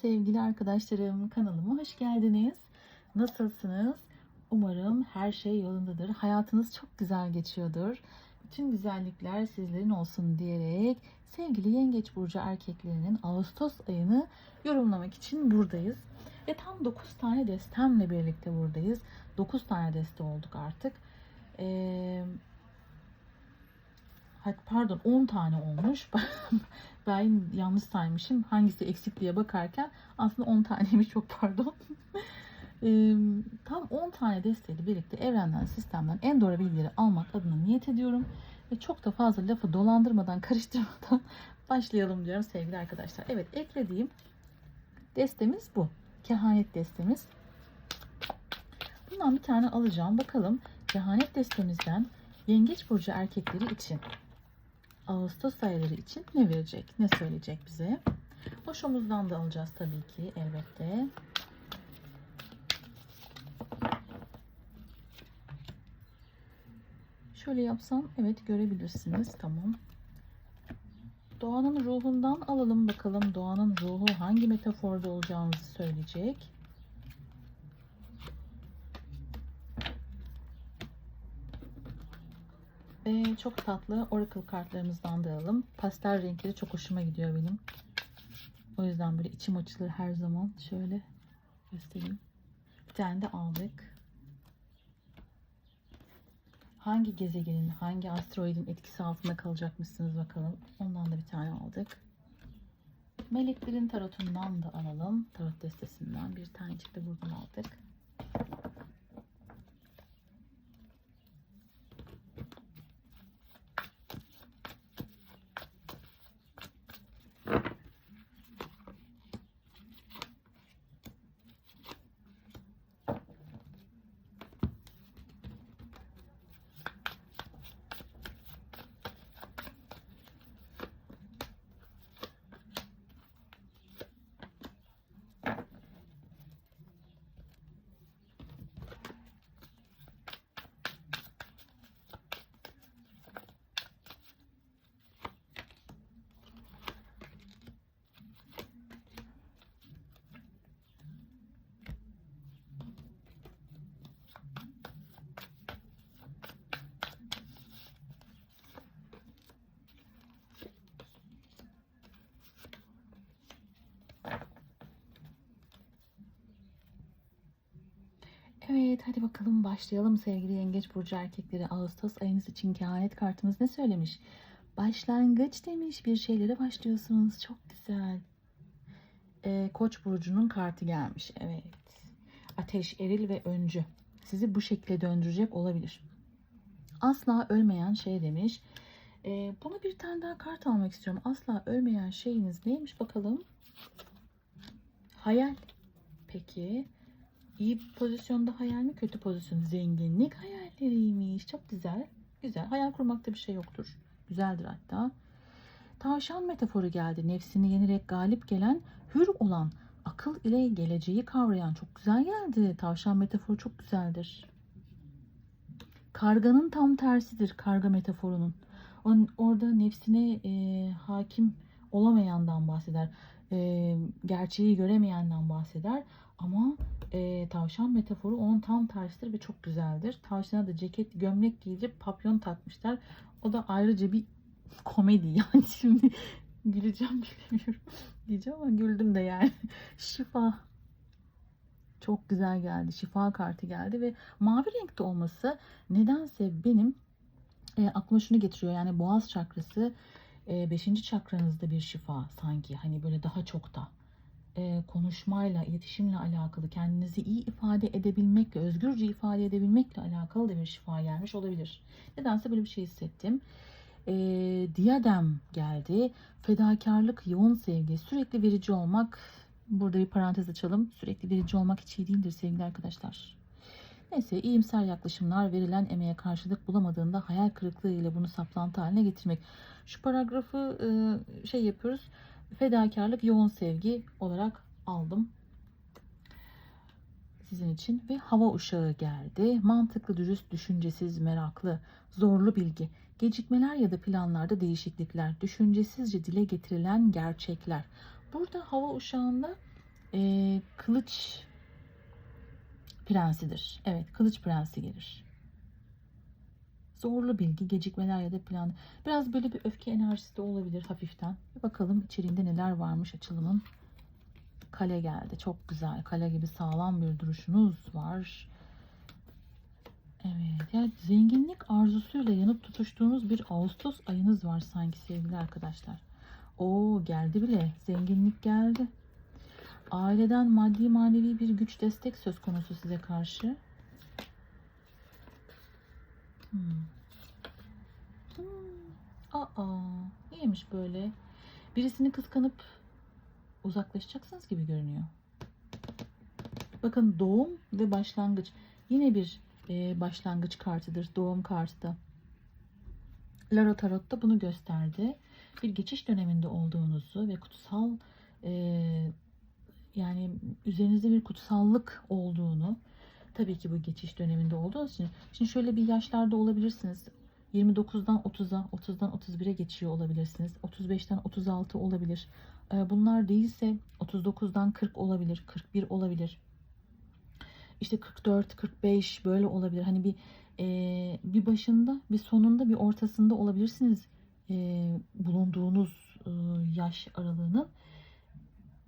Sevgili arkadaşlarım. Kanalıma hoş geldiniz. Nasılsınız? Umarım her şey yolundadır. Hayatınız çok güzel geçiyordur. Bütün güzellikler sizlerin olsun diyerek sevgili Yengeç Burcu erkeklerinin Ağustos ayını yorumlamak için buradayız. Ve tam 9 tane destemle birlikte buradayız. 9 tane deste olduk artık. Ee, pardon 10 tane olmuş. ben yanlış saymışım. Hangisi eksik diye bakarken aslında 10 taneymiş çok pardon. Eee, Tam 10 tane desteğiyle birlikte evrenden, sistemden en doğru bilgileri almak adına niyet ediyorum. Ve çok da fazla lafı dolandırmadan, karıştırmadan başlayalım diyorum sevgili arkadaşlar. Evet eklediğim destemiz bu. Kehanet destemiz. Bundan bir tane alacağım. Bakalım kehanet destemizden Yengeç Burcu erkekleri için Ağustos ayları için ne verecek, ne söyleyecek bize? Hoşumuzdan da alacağız tabii ki elbette. Şöyle yapsam evet görebilirsiniz. Tamam. Doğanın ruhundan alalım bakalım. Doğanın ruhu hangi metaforda olacağımızı söyleyecek. Ve çok tatlı Oracle kartlarımızdan da alalım. Pastel renkleri çok hoşuma gidiyor benim. O yüzden böyle içim açılır her zaman. Şöyle göstereyim. Bir tane de aldık. Hangi gezegenin, hangi asteroidin etkisi altında kalacakmışsınız bakalım. Ondan da bir tane aldık. Meleklerin tarotundan da alalım. Tarot destesinden bir tanecik de buradan aldık. Evet hadi bakalım başlayalım sevgili yengeç burcu erkekleri. Ağustos ayınız için kehanet kartımız ne söylemiş? Başlangıç demiş bir şeylere başlıyorsunuz çok güzel. Ee, Koç burcunun kartı gelmiş evet. Ateş, eril ve öncü sizi bu şekilde döndürecek olabilir. Asla ölmeyen şey demiş. Ee, buna bir tane daha kart almak istiyorum. Asla ölmeyen şeyiniz neymiş bakalım? Hayal. Peki. İyi pozisyonda hayal mi kötü pozisyon? Zenginlik hayalleriymiş. Çok güzel. Güzel. Hayal kurmakta bir şey yoktur. Güzeldir hatta. Tavşan metaforu geldi. Nefsini yenerek galip gelen, hür olan, akıl ile geleceği kavrayan. Çok güzel geldi. Tavşan metaforu çok güzeldir. Karganın tam tersidir karga metaforunun. Orada nefsine e, hakim olamayandan bahseder. E, gerçeği göremeyenden bahseder. Ama e, tavşan metaforu onun tam tersidir ve çok güzeldir. Tavşana da ceket, gömlek giydirip papyon takmışlar. O da ayrıca bir komedi yani şimdi güleceğim bilmiyorum diyeceğim ama güldüm de yani. Şifa. Çok güzel geldi. Şifa kartı geldi ve mavi renkte olması nedense benim e, aklıma şunu getiriyor. Yani boğaz çakrası 5. çakranızda bir şifa sanki. Hani böyle daha çok da e, konuşmayla, iletişimle alakalı, kendinizi iyi ifade edebilmekle, özgürce ifade edebilmekle alakalı da bir şifa gelmiş olabilir. Nedense böyle bir şey hissettim. E, diyadem geldi. Fedakarlık, yoğun sevgi, sürekli verici olmak. Burada bir parantez açalım. Sürekli verici olmak hiç iyi değildir sevgili arkadaşlar. Neyse iyimser yaklaşımlar verilen emeğe karşılık bulamadığında hayal kırıklığı ile bunu saplantı haline getirmek. Şu paragrafı e, şey yapıyoruz fedakarlık, yoğun sevgi olarak aldım. Sizin için ve hava uşağı geldi. Mantıklı, dürüst, düşüncesiz, meraklı, zorlu bilgi, gecikmeler ya da planlarda değişiklikler, düşüncesizce dile getirilen gerçekler. Burada hava uşağında e, kılıç prensidir. Evet, kılıç prensi gelir. Zorlu bilgi, gecikmeler ya da plan. Biraz böyle bir öfke enerjisi de olabilir hafiften. Bir bakalım içeriğinde neler varmış açılımın. Kale geldi. Çok güzel. Kale gibi sağlam bir duruşunuz var. Evet. Yani zenginlik arzusuyla yanıp tutuştuğunuz bir Ağustos ayınız var sanki sevgili arkadaşlar. Oo geldi bile. Zenginlik geldi. Aileden maddi manevi bir güç destek söz konusu size karşı. Hmm. Hmm. Aa, neymiş böyle? Birisini kıskanıp uzaklaşacaksınız gibi görünüyor. Bakın doğum ve başlangıç. Yine bir e, başlangıç kartıdır. Doğum kartı da. Lara Tarot da bunu gösterdi. Bir geçiş döneminde olduğunuzu ve kutsal e, yani üzerinizde bir kutsallık olduğunu tabii ki bu geçiş döneminde olduğunuz için. Şimdi şöyle bir yaşlarda olabilirsiniz. 29'dan 30'a 30'dan 31'e geçiyor olabilirsiniz. 35'ten 36 olabilir. Ee, bunlar değilse 39'dan 40 olabilir 41 olabilir. İşte 44 45 böyle olabilir. Hani bir e, bir başında bir sonunda bir ortasında olabilirsiniz e, bulunduğunuz e, yaş aralığının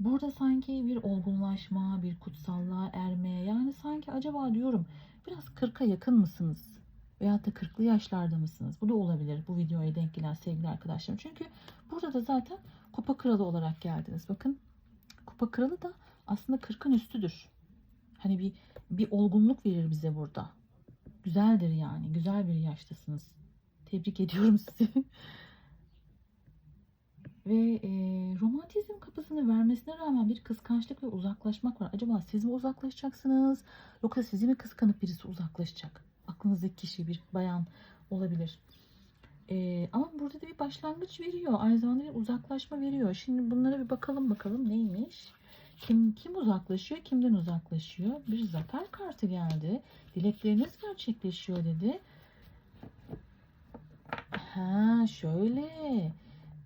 Burada sanki bir olgunlaşma, bir kutsallığa erme yani sanki acaba diyorum biraz 40'a yakın mısınız? Veyahut da 40'lı yaşlarda mısınız? Bu da olabilir bu videoya denk gelen sevgili arkadaşlarım. Çünkü burada da zaten kupa kralı olarak geldiniz. Bakın kupa kralı da aslında 40'ın üstüdür. Hani bir bir olgunluk verir bize burada. Güzeldir yani. Güzel bir yaştasınız. Tebrik ediyorum sizi. Ve e, romantizm kapısını vermesine rağmen bir kıskançlık ve uzaklaşmak var. Acaba siz mi uzaklaşacaksınız yoksa sizi mi kıskanıp birisi uzaklaşacak? Aklınızdaki kişi bir bayan olabilir. E, ama burada da bir başlangıç veriyor. Aynı zamanda bir uzaklaşma veriyor. Şimdi bunlara bir bakalım bakalım neymiş? Kim kim uzaklaşıyor, kimden uzaklaşıyor? Bir zafer kartı geldi. Dilekleriniz gerçekleşiyor dedi. Ha şöyle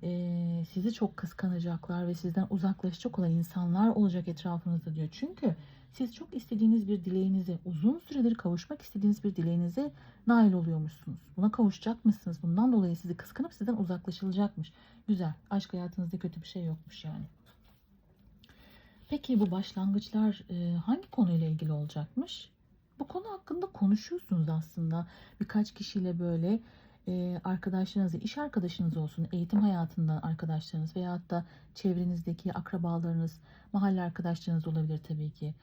e, sizi çok kıskanacaklar ve sizden uzaklaşacak olan insanlar olacak etrafınızda diyor. Çünkü siz çok istediğiniz bir dileğinize, uzun süredir kavuşmak istediğiniz bir dileğinize nail oluyormuşsunuz. Buna kavuşacak mısınız? Bundan dolayı sizi kıskanıp sizden uzaklaşılacakmış. Güzel. Aşk hayatınızda kötü bir şey yokmuş yani. Peki bu başlangıçlar e, hangi konuyla ilgili olacakmış? Bu konu hakkında konuşuyorsunuz aslında. Birkaç kişiyle böyle arkadaşlarınız, iş arkadaşınız olsun, eğitim hayatından arkadaşlarınız veyahut da çevrenizdeki akrabalarınız, mahalle arkadaşlarınız olabilir tabii ki.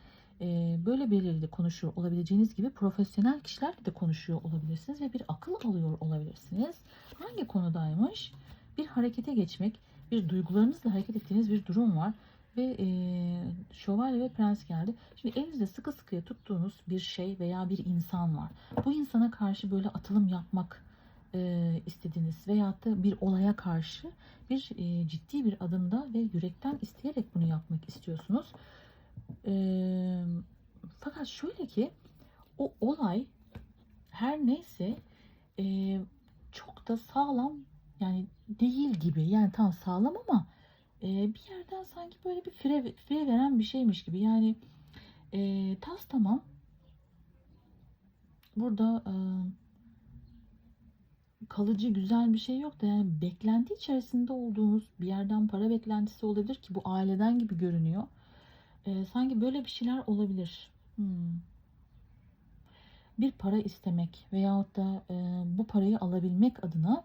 Böyle birileriyle konuşuyor olabileceğiniz gibi profesyonel kişilerle de konuşuyor olabilirsiniz ve bir akıl alıyor olabilirsiniz. Hangi konudaymış? Bir harekete geçmek, bir duygularınızla hareket ettiğiniz bir durum var ve e, şövalye ve prens geldi. Şimdi elinizde sıkı sıkıya tuttuğunuz bir şey veya bir insan var. Bu insana karşı böyle atılım yapmak e, istediğiniz veyahut da bir olaya karşı bir e, ciddi bir adımda ve yürekten isteyerek bunu yapmak istiyorsunuz. E, fakat şöyle ki o olay her neyse e, çok da sağlam yani değil gibi. Yani tam sağlam ama e, bir yerden sanki böyle bir fire, fire veren bir şeymiş gibi. Yani e, tas tamam. Burada e, kalıcı güzel bir şey yok da yani beklenti içerisinde olduğunuz bir yerden para beklentisi olabilir ki bu aileden gibi görünüyor. Ee, sanki böyle bir şeyler olabilir. Hmm. Bir para istemek veyahut da e, bu parayı alabilmek adına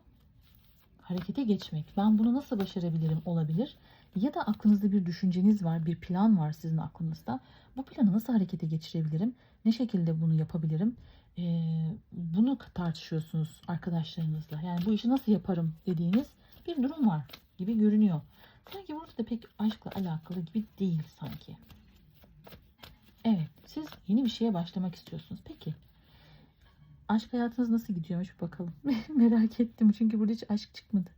harekete geçmek. Ben bunu nasıl başarabilirim olabilir. Ya da aklınızda bir düşünceniz var, bir plan var sizin aklınızda. Bu planı nasıl harekete geçirebilirim? Ne şekilde bunu yapabilirim? E, bunu tartışıyorsunuz arkadaşlarınızla. Yani bu işi nasıl yaparım dediğiniz bir durum var gibi görünüyor. Sanki burada da pek aşkla alakalı gibi değil sanki. Evet, siz yeni bir şeye başlamak istiyorsunuz. Peki, aşk hayatınız nasıl gidiyormuş bir bakalım. Merak ettim çünkü burada hiç aşk çıkmadı.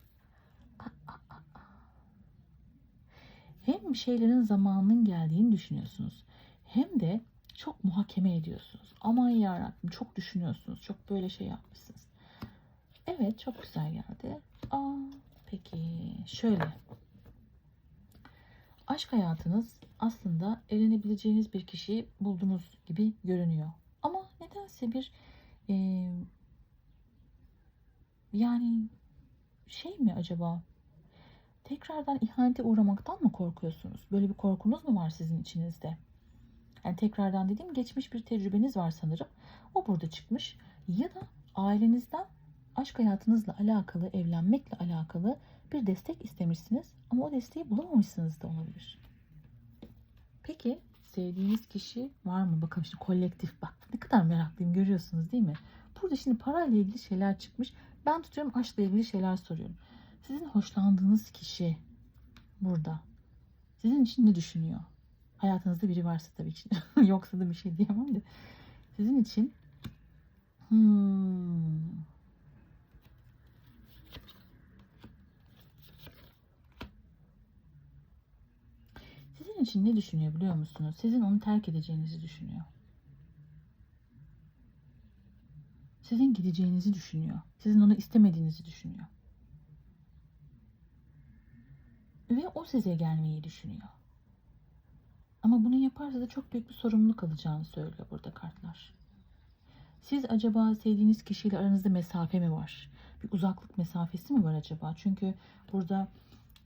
Hem şeylerin zamanının geldiğini düşünüyorsunuz. Hem de çok muhakeme ediyorsunuz. Aman yarabbim çok düşünüyorsunuz. Çok böyle şey yapmışsınız. Evet çok güzel geldi. Aa, peki şöyle. Aşk hayatınız aslında evlenebileceğiniz bir kişiyi buldunuz gibi görünüyor. Ama nedense bir e, yani şey mi acaba? Tekrardan ihanete uğramaktan mı korkuyorsunuz? Böyle bir korkunuz mu var sizin içinizde? Yani tekrardan dediğim geçmiş bir tecrübeniz var sanırım. O burada çıkmış. Ya da ailenizden aşk hayatınızla alakalı, evlenmekle alakalı bir destek istemişsiniz ama o desteği bulamamışsınız da olabilir. Peki sevdiğiniz kişi var mı? Bakalım şimdi kolektif bak ne kadar meraklıyım görüyorsunuz değil mi? Burada şimdi parayla ilgili şeyler çıkmış. Ben tutuyorum aşkla ilgili şeyler soruyorum. Sizin hoşlandığınız kişi burada. Sizin için ne düşünüyor? Hayatınızda biri varsa tabii ki. Yoksa da bir şey diyemem de. Sizin için hmm, sizin için ne düşünüyor biliyor musunuz? Sizin onu terk edeceğinizi düşünüyor. Sizin gideceğinizi düşünüyor. Sizin onu istemediğinizi düşünüyor. Ve o size gelmeyi düşünüyor. Ama bunu yaparsa da çok büyük bir sorumluluk alacağını söylüyor burada kartlar. Siz acaba sevdiğiniz kişiyle aranızda mesafe mi var? Bir uzaklık mesafesi mi var acaba? Çünkü burada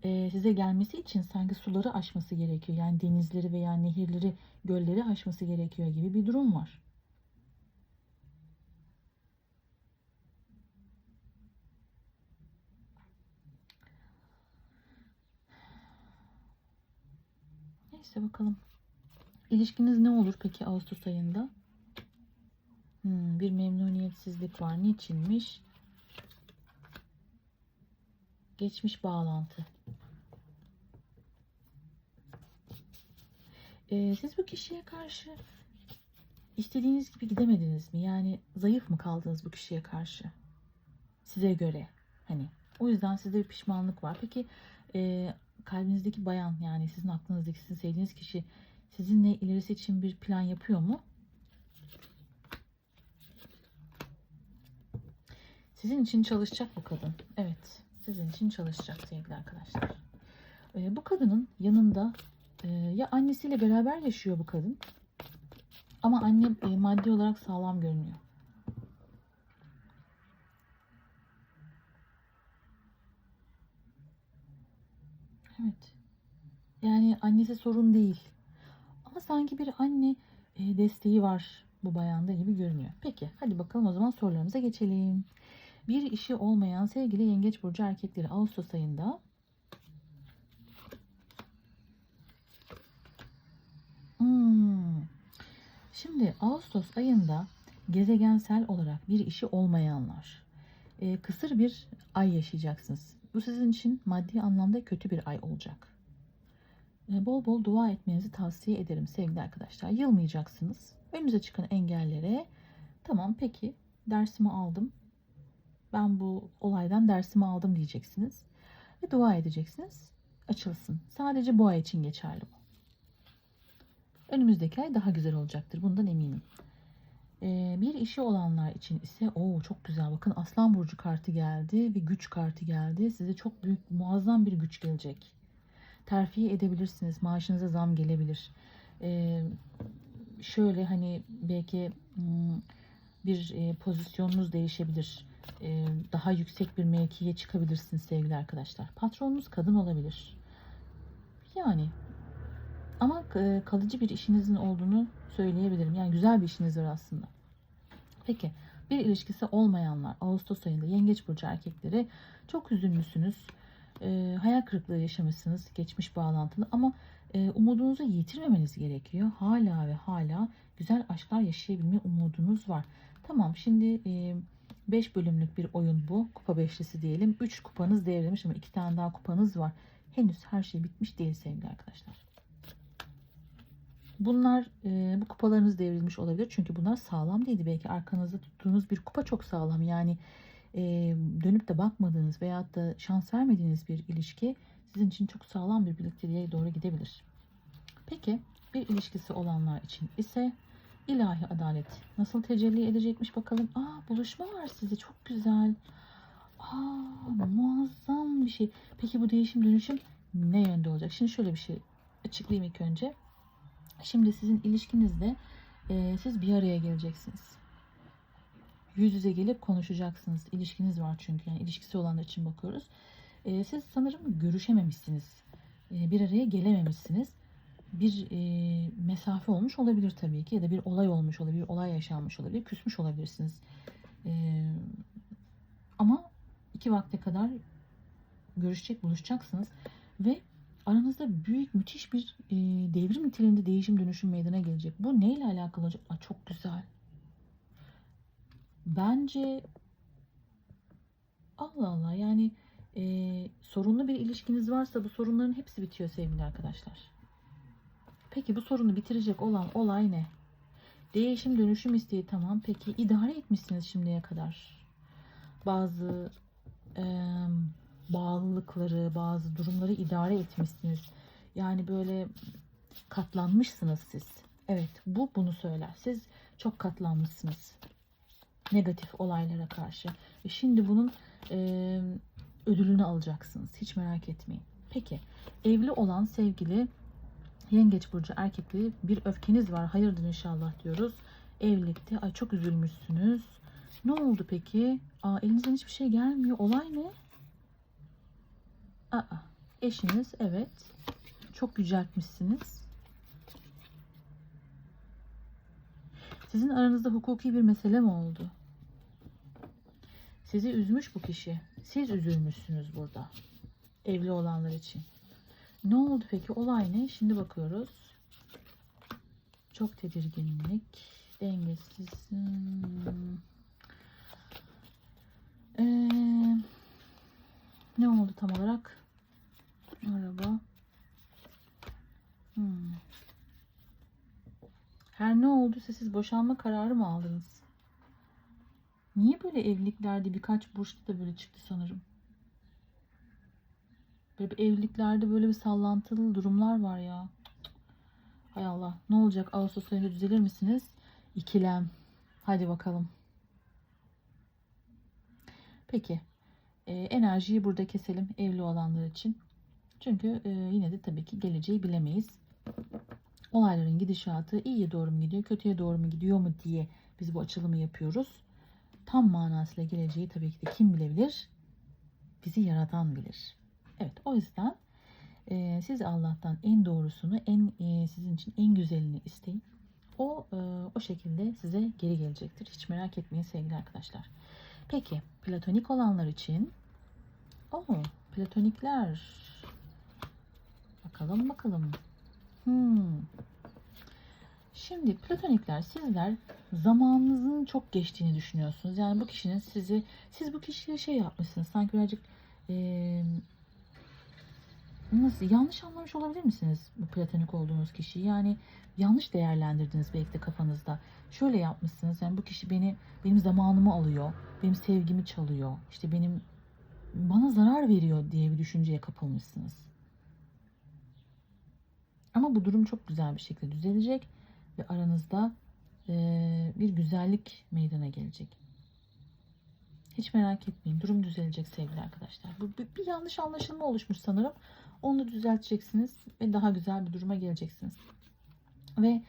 e, size gelmesi için sanki suları aşması gerekiyor. Yani denizleri veya nehirleri, gölleri aşması gerekiyor gibi bir durum var. Neyse bakalım. İlişkiniz ne olur peki Ağustos ayında? Hmm, bir memnuniyetsizlik var. Niçinmiş? Geçmiş bağlantı. Ee, siz bu kişiye karşı istediğiniz gibi gidemediniz mi? Yani zayıf mı kaldınız bu kişiye karşı? Size göre. Hani o yüzden sizde bir pişmanlık var. Peki e, kalbinizdeki bayan yani sizin aklınızdaki sizin sevdiğiniz kişi sizinle ilerisi için bir plan yapıyor mu? Sizin için çalışacak bu kadın. Evet, sizin için çalışacak sevgili arkadaşlar. Ee, bu kadının yanında e, ya annesiyle beraber yaşıyor bu kadın. Ama anne e, maddi olarak sağlam görünüyor. Evet. Yani annesi sorun değil. Ama sanki bir anne e, desteği var bu bayanda gibi görünüyor. Peki hadi bakalım o zaman sorularımıza geçelim. Bir işi olmayan sevgili yengeç burcu erkekleri Ağustos ayında Hmm. Şimdi Ağustos ayında gezegensel olarak bir işi olmayanlar e, kısır bir ay yaşayacaksınız. Bu sizin için maddi anlamda kötü bir ay olacak. E, bol bol dua etmenizi tavsiye ederim sevgili arkadaşlar. Yılmayacaksınız. Önünüze çıkan engellere tamam peki dersimi aldım. Ben bu olaydan dersimi aldım diyeceksiniz. Ve dua edeceksiniz. Açılsın. Sadece bu ay için geçerli bu. Önümüzdeki ay daha güzel olacaktır. Bundan eminim. Ee, bir işi olanlar için ise o çok güzel. Bakın Aslan Burcu kartı geldi ve güç kartı geldi. Size çok büyük muazzam bir güç gelecek. Terfi edebilirsiniz. Maaşınıza zam gelebilir. Ee, şöyle hani belki hmm, bir e, pozisyonunuz değişebilir. E, daha yüksek bir mevkiye çıkabilirsiniz sevgili arkadaşlar. Patronunuz kadın olabilir. Yani ama e, kalıcı bir işinizin olduğunu söyleyebilirim. Yani güzel bir işiniz var aslında. Peki bir ilişkisi olmayanlar Ağustos ayında Yengeç Burcu erkekleri çok üzülmüşsünüz. E, hayal kırıklığı yaşamışsınız geçmiş bağlantılı ama e, umudunuzu yitirmemeniz gerekiyor. Hala ve hala güzel aşklar yaşayabilme umudunuz var. Tamam şimdi 5 bölümlük bir oyun bu. Kupa beşlisi diyelim. 3 kupanız devrilmiş ama 2 tane daha kupanız var. Henüz her şey bitmiş değil sevgili arkadaşlar. Bunlar e, bu kupalarınız devrilmiş olabilir. Çünkü bunlar sağlam değildi. Belki arkanızda tuttuğunuz bir kupa çok sağlam. Yani e, dönüp de bakmadığınız veyahut da şans vermediğiniz bir ilişki sizin için çok sağlam bir birlikteliğe doğru gidebilir. Peki bir ilişkisi olanlar için ise ilahi adalet nasıl tecelli edecekmiş bakalım. Aa buluşma var size çok güzel. Aa muazzam bir şey. Peki bu değişim dönüşüm ne yönde olacak? Şimdi şöyle bir şey açıklayayım ilk önce. Şimdi sizin ilişkinizde e, siz bir araya geleceksiniz. Yüz yüze gelip konuşacaksınız. İlişkiniz var çünkü. Yani ilişkisi olanlar için bakıyoruz. E, siz sanırım görüşememişsiniz. E, bir araya gelememişsiniz. Bir e, mesafe olmuş olabilir tabii ki. Ya da bir olay olmuş olabilir. Olay yaşanmış olabilir. Küsmüş olabilirsiniz. E, ama iki vakte kadar görüşecek, buluşacaksınız. Ve aranızda büyük, müthiş bir e, devrim niteliğinde değişim dönüşüm meydana gelecek. Bu neyle alakalı olacak? Aa, çok güzel. Bence Allah Allah yani e, sorunlu bir ilişkiniz varsa bu sorunların hepsi bitiyor sevgili arkadaşlar. Peki bu sorunu bitirecek olan olay ne? Değişim dönüşüm isteği tamam. Peki idare etmişsiniz şimdiye kadar. Bazı e, bağlılıkları, bazı durumları idare etmişsiniz. Yani böyle katlanmışsınız siz. Evet bu bunu söyler. Siz çok katlanmışsınız negatif olaylara karşı. Ve şimdi bunun e, ödülünü alacaksınız. Hiç merak etmeyin. Peki evli olan sevgili yengeç burcu erkekli bir öfkeniz var. Hayırdır inşallah diyoruz. Evlilikte ay çok üzülmüşsünüz. Ne oldu peki? Aa, elinizden hiçbir şey gelmiyor. Olay ne? Aa, eşiniz evet. Çok yüceltmişsiniz. Sizin aranızda hukuki bir mesele mi oldu? Sizi üzmüş bu kişi. Siz üzülmüşsünüz burada. Evli olanlar için. Ne oldu peki? Olay ne? Şimdi bakıyoruz. Çok tedirginlik. Dengesiz. Hmm. Ee, ne oldu tam olarak? Araba. Hmm. Her ne olduysa siz boşanma kararı mı aldınız? Niye böyle evliliklerde birkaç burçta da böyle çıktı sanırım? Böyle bir evliliklerde böyle bir sallantılı durumlar var ya. Hay Allah. Ne olacak? Ağustos ayında düzelir misiniz? İkilem. Hadi bakalım. Peki. Ee, enerjiyi burada keselim evli olanlar için. Çünkü e, yine de tabii ki geleceği bilemeyiz. Olayların gidişatı iyiye doğru mu gidiyor, kötüye doğru mu gidiyor mu diye biz bu açılımı yapıyoruz. Tam manasıyla geleceği tabii ki de kim bilebilir? Bizi yaratan bilir. Evet o yüzden e, siz Allah'tan en doğrusunu, en e, sizin için en güzelini isteyin. O e, o şekilde size geri gelecektir. Hiç merak etmeyin sevgili arkadaşlar. Peki platonik olanlar için o platonikler bakalım bakalım. Hmm. Şimdi platonikler sizler zamanınızın çok geçtiğini düşünüyorsunuz. Yani bu kişinin sizi siz bu kişiye şey yapmışsınız. Sanki birazcık eee nasıl yanlış anlamış olabilir misiniz bu platonik olduğunuz kişiyi? Yani yanlış değerlendirdiniz belki de kafanızda. Şöyle yapmışsınız. Yani bu kişi beni benim zamanımı alıyor. Benim sevgimi çalıyor. İşte benim bana zarar veriyor diye bir düşünceye kapılmışsınız. Ama bu durum çok güzel bir şekilde düzelecek ve aranızda e, bir güzellik meydana gelecek. Hiç merak etmeyin. Durum düzelecek sevgili arkadaşlar. Bu bir, bir yanlış anlaşılma oluşmuş sanırım. Onu düzelteceksiniz ve daha güzel bir duruma geleceksiniz. Ve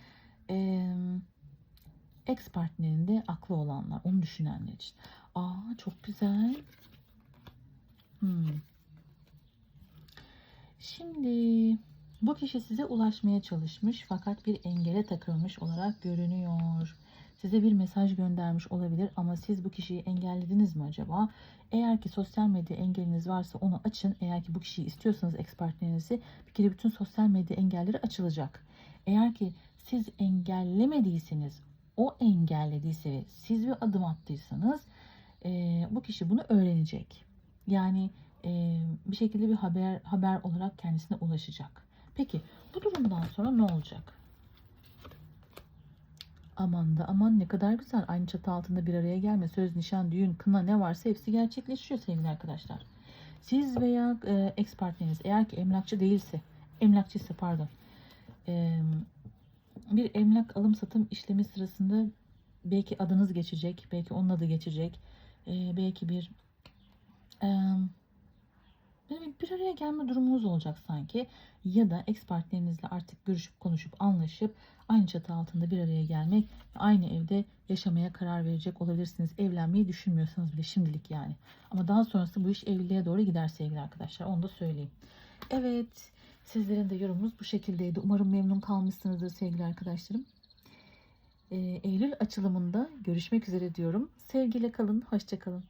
e, ex partnerinde aklı olanlar, onu düşünenler için. Aa çok güzel. Hmm. Şimdi bu kişi size ulaşmaya çalışmış fakat bir engele takılmış olarak görünüyor. Size bir mesaj göndermiş olabilir ama siz bu kişiyi engellediniz mi acaba? Eğer ki sosyal medya engeliniz varsa onu açın. Eğer ki bu kişiyi istiyorsanız ex partnerinizi bir kere bütün sosyal medya engelleri açılacak. Eğer ki siz engellemediyseniz o engellediyse ve siz bir adım attıysanız e, bu kişi bunu öğrenecek. Yani e, bir şekilde bir haber haber olarak kendisine ulaşacak. Peki bu durumdan sonra ne olacak? Aman da aman ne kadar güzel. Aynı çatı altında bir araya gelme. Söz, nişan, düğün, kına ne varsa hepsi gerçekleşiyor sevgili arkadaşlar. Siz veya e, ex partneriniz eğer ki emlakçı değilse, emlakçıysa pardon, e, bir emlak alım satım işlemi sırasında belki adınız geçecek, belki onun adı geçecek, e, belki bir e, Böyle bir, araya gelme durumunuz olacak sanki. Ya da ex partnerinizle artık görüşüp konuşup anlaşıp aynı çatı altında bir araya gelmek aynı evde yaşamaya karar verecek olabilirsiniz. Evlenmeyi düşünmüyorsanız bile şimdilik yani. Ama daha sonrası bu iş evliliğe doğru gider sevgili arkadaşlar. Onu da söyleyeyim. Evet. Sizlerin de yorumunuz bu şekildeydi. Umarım memnun kalmışsınızdır sevgili arkadaşlarım. Ee, Eylül açılımında görüşmek üzere diyorum. Sevgiyle kalın, hoşça kalın.